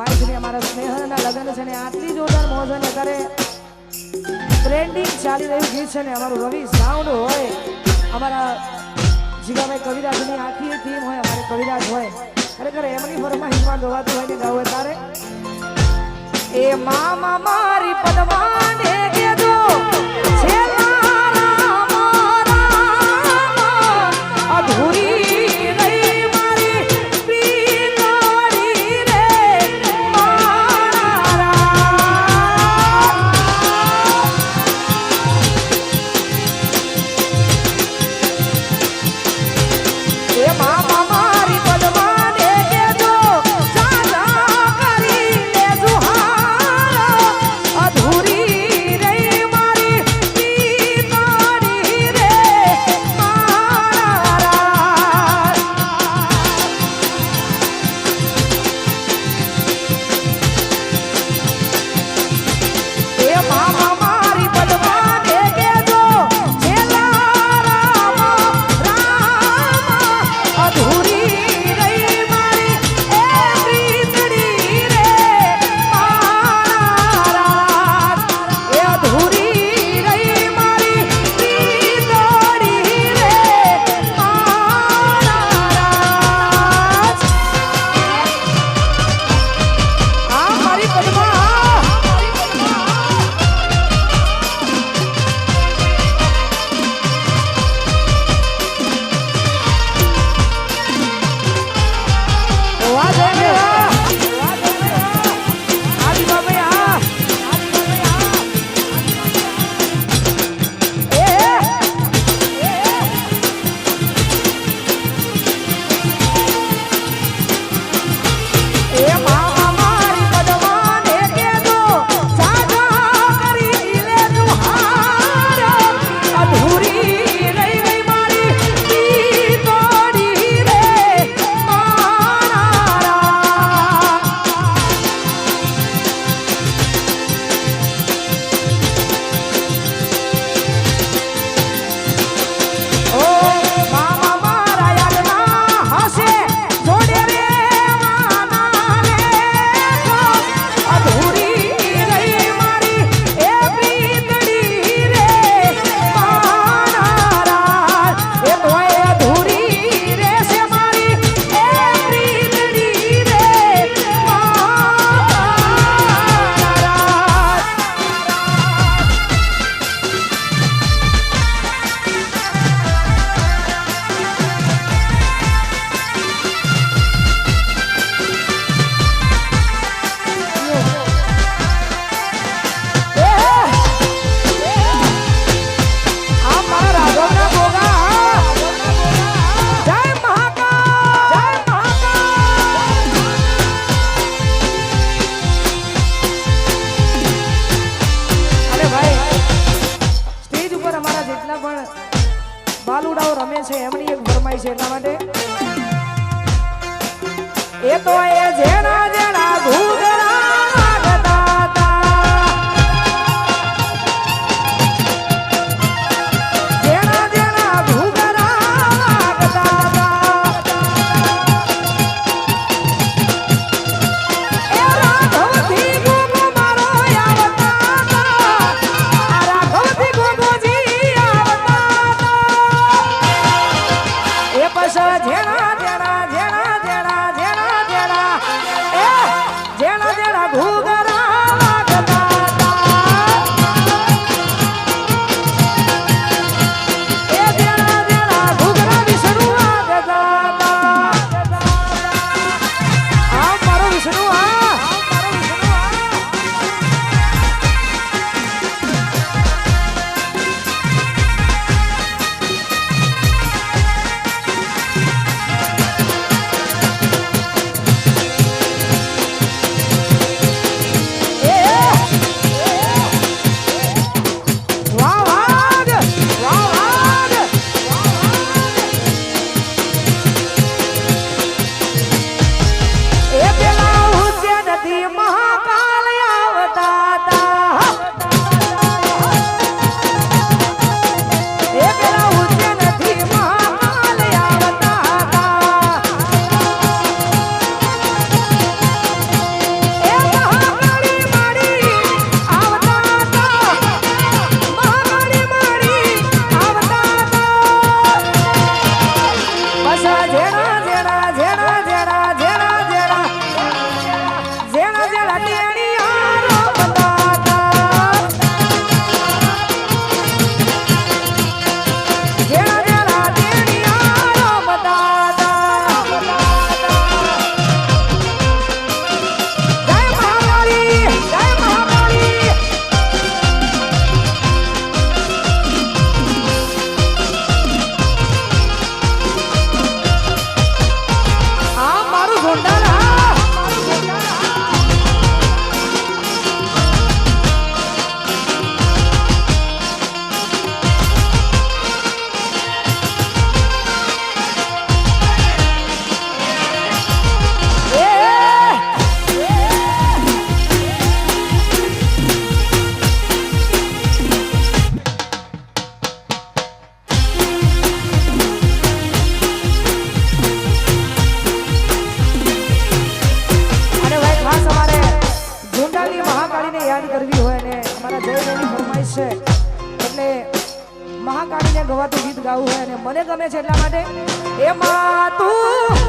ભાઈ શ્રી અમારા સ્નેહના લગ્ન છે ને આટલી જોરદાર મોજ અને કરે. ટ્રેન્ડિંગ ચાલી રહ્યું ગીત છે ને અમારું રવિ સાઉન્ડ હોય. અમારા જીગાભાઈ કવિરાજની આખી ટીમ હોય, અમારે કવિરાજ હોય. ખરેખર એમની ફરમાઈશમાં ગવાતું હોય ને ગાવું તારે. એ મામા મારી પદવાને ગમે છે એમની એક ફરમાઈ છે એટલા માટે. એ તો એ જેના છે. એટલે મહાકાળીને ગવાતું ગીત ગાવું હોય અને મને ગમે છે એટલા માટે એમાં તું